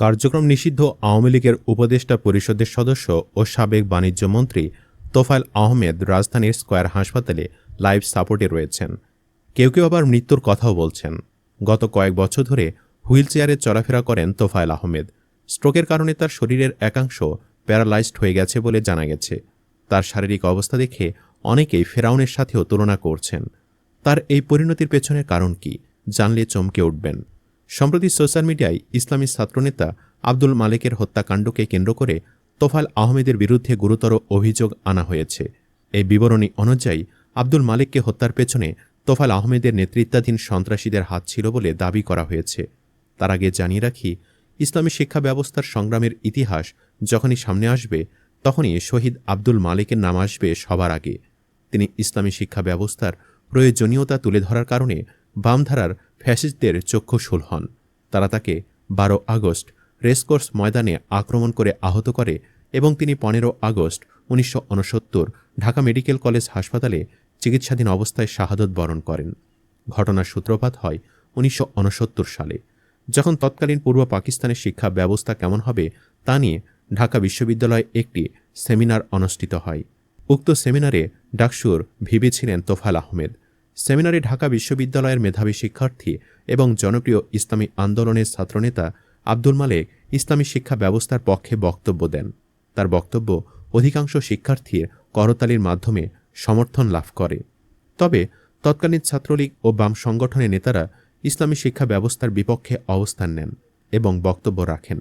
কার্যক্রম নিষিদ্ধ আওয়ামী লীগের উপদেষ্টা পরিষদের সদস্য ও সাবেক বাণিজ্য মন্ত্রী তোফায়েল আহমেদ রাজধানীর স্কয়ার হাসপাতালে লাইফ সাপোর্টে রয়েছেন। কেউ কেউ আবার মৃত্যুর কথাও বলছেন। গত কয়েক বছর ধরে হুইল চেয়ারে চলাফেরা করেন তোফায়েল আহমেদ। স্ট্রোকের কারণে তার শরীরের একাংশ প্যারালাইজড হয়ে গেছে বলে জানা গেছে। তার শারীরিক অবস্থা দেখে অনেকেই ফেরাউনের সাথেও তুলনা করছেন। তার এই পরিণতির পেছনের কারণ কি জানলে চমকে উঠবেন। সম্প্রতি সোশ্যাল মিডিয়ায় ইসলামী ছাত্রনেতা আব্দুল মালিকের হত্যাকাণ্ডকে কেন্দ্র করে তোফাল আহমেদের বিরুদ্ধে গুরুতর অভিযোগ আনা হয়েছে। এই বিবরণী অনুযায়ী আব্দুল মালিককে হত্যার পেছনে তোফাল আহমেদের নেতৃত্বাধীন সন্ত্রাসীদের হাত ছিল বলে দাবি করা হয়েছে। তার আগে জানিয়ে রাখি, ইসলামী শিক্ষা ব্যবস্থার সংগ্রামের ইতিহাস যখনই সামনে আসবে, তখনই শহীদ আব্দুল মালিকের নাম আসবে সবার আগে। তিনি ইসলামী শিক্ষা ব্যবস্থার প্রয়োজনীয়তা তুলে ধরার কারণে বামধারার ফ্যাসিস্টদের চক্ষুশূল হন। তারা তাকে বারো আগস্ট রেসকোর্স ময়দানে আক্রমণ করে আহত করে এবং তিনি পনেরো আগস্ট উনিশশো উনসত্তর ঢাকা মেডিকেল কলেজ হাসপাতালে চিকিৎসাধীন অবস্থায় শাহাদত বরণ করেন। ঘটনার সূত্রপাত হয় উনিশশো উনসত্তর সালে। যখন তৎকালীন পূর্ব পাকিস্তানের শিক্ষা ব্যবস্থা কেমন হবে তা নিয়ে ঢাকা বিশ্ববিদ্যালয়ে একটি সেমিনার অনুষ্ঠিত হয়। উক্ত সেমিনারে ডাকসুর ভিবি ছিলেন তোফাল আহমেদ। সেমিনারে ঢাকা বিশ্ববিদ্যালয়ের মেধাবী শিক্ষার্থী এবং জনপ্রিয় ইসলামী আন্দোলনের ছাত্রনেতা আব্দুল মালেক ইসলামী শিক্ষা ব্যবস্থার পক্ষে বক্তব্য দেন। তার বক্তব্য অধিকাংশ শিক্ষার্থীর করতালির মাধ্যমে সমর্থন লাভ করে। তবে তৎকালীন ছাত্রলীগ ও বাম সংগঠনের নেতারা ইসলামী শিক্ষা ব্যবস্থার বিপক্ষে অবস্থান নেন এবং বক্তব্য রাখেন।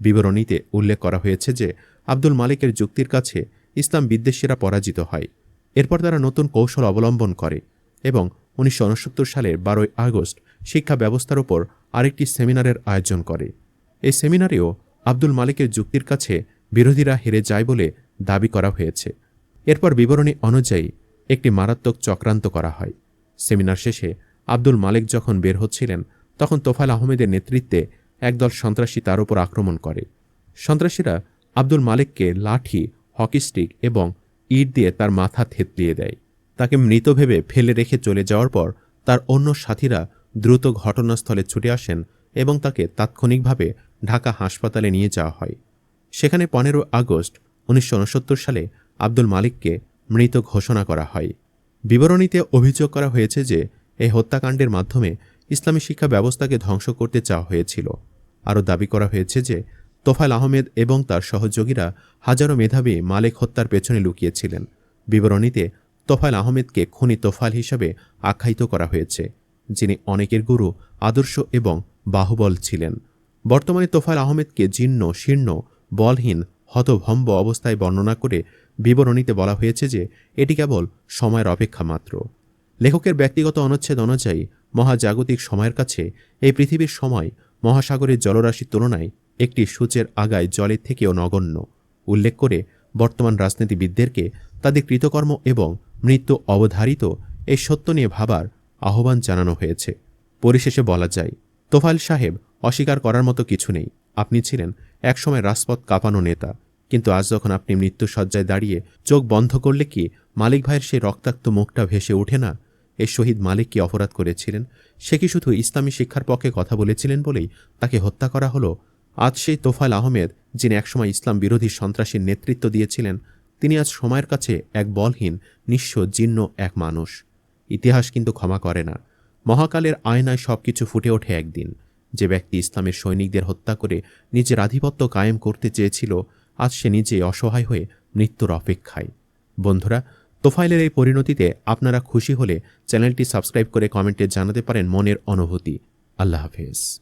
বিবরণীতে উল্লেখ করা হয়েছে যে আব্দুল মালিকের যুক্তির কাছে ইসলাম বিদ্বেষীরা পরাজিত হয়। এরপর তারা নতুন কৌশল অবলম্বন করে এবং উনিশশো উনসত্তর সালের বারোই আগস্ট শিক্ষা ব্যবস্থার ওপর আরেকটি সেমিনারের আয়োজন করে। এই সেমিনারেও আব্দুল মালিকের যুক্তির কাছে বিরোধীরা হেরে যায় বলে দাবি করা হয়েছে। এরপর বিবরণী অনুযায়ী একটি মারাত্মক চক্রান্ত করা হয়। সেমিনার শেষে আব্দুল মালিক যখন বের হচ্ছিলেন, তখন তোফাল আহমেদের নেতৃত্বে একদল সন্ত্রাসী তার উপর আক্রমণ করে। সন্ত্রাসীরা আব্দুল মালিককে লাঠি, হকি স্টিক এবং ইট দিয়ে তার মাথা থেতলিয়ে দেয়। তাকে মৃত ভেবে ফেলে রেখে চলে যাওয়ার পর তার অন্য সাথীরা দ্রুত ঘটনাস্থলে ছুটে আসেন এবং তাকে তাৎক্ষণিকভাবে ঢাকা হাসপাতালে নিয়ে যাওয়া হয়। সেখানে পনেরো আগস্ট উনিশশো উনসত্তর সালে আব্দুল মালিককে মৃত ঘোষণা করা হয়। বিবরণীতে অভিযোগ করা হয়েছে যে এই হত্যাকাণ্ডের মাধ্যমে ইসলামী শিক্ষা ব্যবস্থাকে ধ্বংস করতে চাওয়া হয়েছিল। আরও দাবি করা হয়েছে যে তোফাল আহমেদ এবং তার সহযোগীরা হাজারো মেধাবী মালিক হত্যার পেছনে লুকিয়েছিলেন। বিবরণীতে তোফাল আহমেদকে খুনি তোফাল হিসাবে আখ্যায়িত করা হয়েছে, যিনি অনেকের গুরু, আদর্শ এবং বাহুবল ছিলেন। বর্তমানে তোফাল আহমেদকে জীর্ণ, শীর্ণ, বলহীন, হতভম্ব অবস্থায় বর্ণনা করে বিবরণীতে বলা হয়েছে যে এটি কেবল সময়ের অপেক্ষা মাত্র। লেখকের ব্যক্তিগত অনুচ্ছেদ অনুযায়ী মহাজাগতিক সময়ের কাছে এই পৃথিবীর সময় মহাসাগরের জলরাশির তুলনায় একটি সূচের আগায় জলের থেকেও নগণ্য, উল্লেখ করে বর্তমান রাজনীতিবিদদেরকে তাদের কৃতকর্ম এবং মৃত্যু অবধারিত এই সত্য নিয়ে ভাবার আহ্বান জানানো হয়েছে। পরিশেষে বলা যায় তোফাল সাহেব অস্বীকার করার মতো কিছু নেই। আপনি ছিলেন একসময় রাজপথ কাঁপানো নেতা। কিন্তু আজ যখন আপনি মৃত্যুসজ্জায় দাঁড়িয়ে চোখ বন্ধ করলে কি মালিক ভাইয়ের সেই রক্তাক্ত মুখটা ভেসে ওঠে না? এই শহীদ মালিক কি অপরাধ করেছিলেন? সে কি শুধু ইসলামী শিক্ষার পক্ষে কথা বলেছিলেন বলেই তাকে হত্যা করা হলো? আজ সেই তোফাল আহমেদ, যিনি একসময় ইসলাম বিরোধী সন্ত্রাসীর নেতৃত্ব দিয়েছিলেন, তিনি আজ সময়ের কাছে এক বলহীন, নিঃস্ব, জীর্ণ এক মানুষ। ইতিহাস কিন্তু ক্ষমা করে না। মহাকালের আয়নায় সবকিছু ফুটে ওঠে একদিন। যে ব্যক্তি ইসলামের সৈনিকদের হত্যা করে নিজের আধিপত্য কায়েম করতে চেয়েছিল, আজ সে নিজে অসহায় হয়ে মৃত্যুর অপেক্ষায়। বন্ধুরা তোফাইলের এই পরিণতিতে আপনারা খুশি হলে চ্যানেলটি সাবস্ক্রাইব করে কমেন্টে জানাতে পারেন মনের অনুভূতি। আল্লাহ হাফেজ।